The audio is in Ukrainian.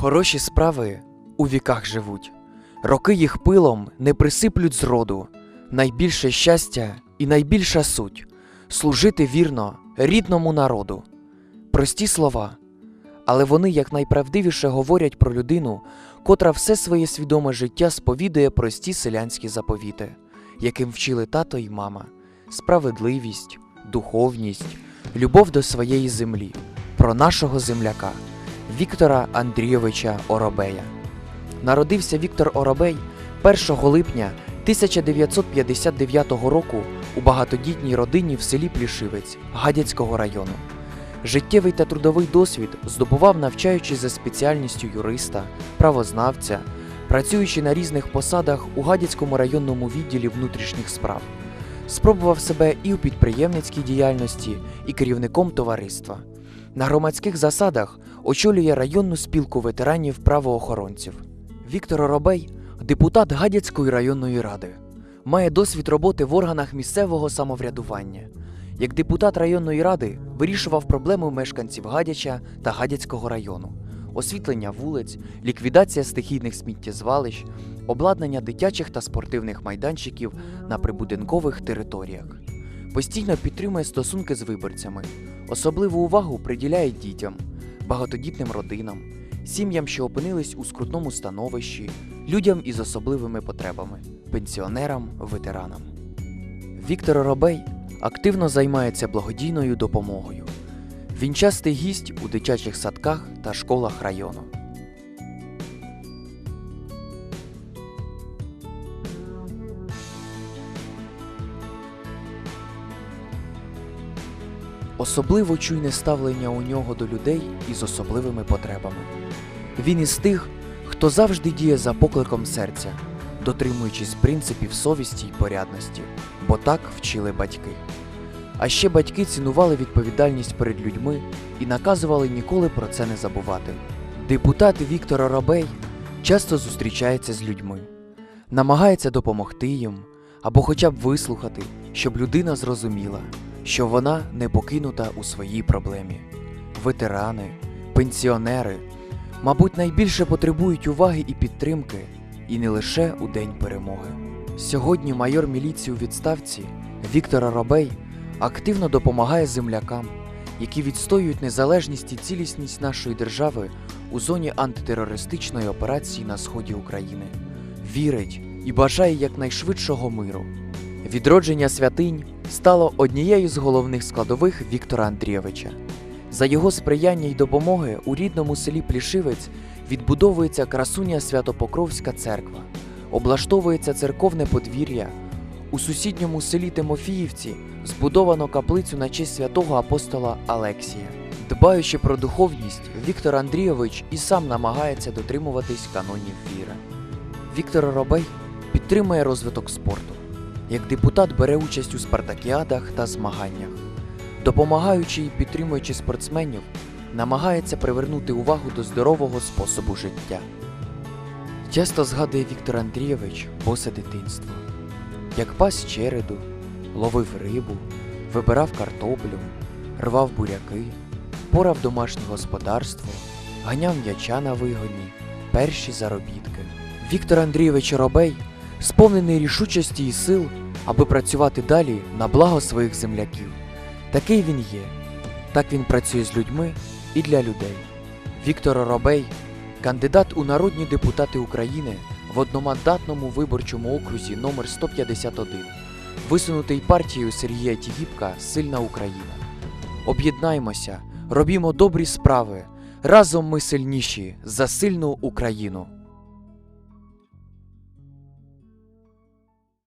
Хороші справи у віках живуть, роки їх пилом не присиплють зроду. Найбільше щастя і найбільша суть служити вірно рідному народу. Прості слова, але вони якнайправдивіше говорять про людину, котра все своє свідоме життя сповідує прості селянські заповіти, яким вчили тато і мама, справедливість, духовність, любов до своєї землі, про нашого земляка. Віктора Андрійовича Оробея. Народився Віктор Оробей 1 липня 1959 року у багатодітній родині в селі Плішивець Гадяцького району. Життєвий та трудовий досвід здобував, навчаючись за спеціальністю юриста, правознавця, працюючи на різних посадах у Гадяцькому районному відділі внутрішніх справ. Спробував себе і у підприємницькій діяльності, і керівником товариства. На громадських засадах очолює районну спілку ветеранів правоохоронців. Віктор Оробей депутат Гадяцької районної ради. Має досвід роботи в органах місцевого самоврядування. Як депутат районної ради вирішував проблеми мешканців Гадяча та Гадяцького району, освітлення вулиць, ліквідація стихійних сміттєзвалищ, обладнання дитячих та спортивних майданчиків на прибудинкових територіях. Постійно підтримує стосунки з виборцями, особливу увагу приділяє дітям, багатодітним родинам, сім'ям, що опинились у скрутному становищі, людям із особливими потребами, пенсіонерам, ветеранам. Віктор Робей активно займається благодійною допомогою. Він частий гість у дитячих садках та школах району. Особливо чуйне ставлення у нього до людей із особливими потребами. Він із тих, хто завжди діє за покликом серця, дотримуючись принципів совісті й порядності, бо так вчили батьки. А ще батьки цінували відповідальність перед людьми і наказували ніколи про це не забувати. Депутат Віктор Оробей часто зустрічається з людьми, намагається допомогти їм або хоча б вислухати, щоб людина зрозуміла, що вона не покинута у своїй проблемі. Ветерани, пенсіонери, мабуть, найбільше потребують уваги і підтримки, і не лише у день перемоги. Сьогодні майор міліції у відставці Віктор Робей активно допомагає землякам, які відстоюють незалежність і цілісність нашої держави у зоні антитерористичної операції на сході України. Вірить і бажає якнайшвидшого миру. Відродження святинь стало однією з головних складових Віктора Андрійовича. За його сприяння й допомоги у рідному селі Плішивець відбудовується красуня Святопокровська церква, облаштовується церковне подвір'я. У сусідньому селі Тимофіївці збудовано каплицю на честь святого апостола Алексія. Дбаючи про духовність, Віктор Андрійович і сам намагається дотримуватись канонів віри. Віктор Робей підтримує розвиток спорту. Як депутат бере участь у спартакіадах та змаганнях. Допомагаючи і підтримуючи спортсменів, намагається привернути увагу до здорового способу життя. Часто згадує Віктор Андрійович босе дитинство, як пас череду, ловив рибу, вибирав картоплю, рвав буряки, порав домашнє господарство, ганяв м'яча на вигоні, перші заробітки. Віктор Андрійович Робей сповнений рішучості і сил, аби працювати далі на благо своїх земляків. Такий він є, так він працює з людьми і для людей. Віктор Робей, кандидат у народні депутати України в одномандатному виборчому окрузі номер 151, висунутий партією Сергія Тігіпка Сильна Україна. Об'єднаймося, робімо добрі справи. Разом ми сильніші за сильну Україну.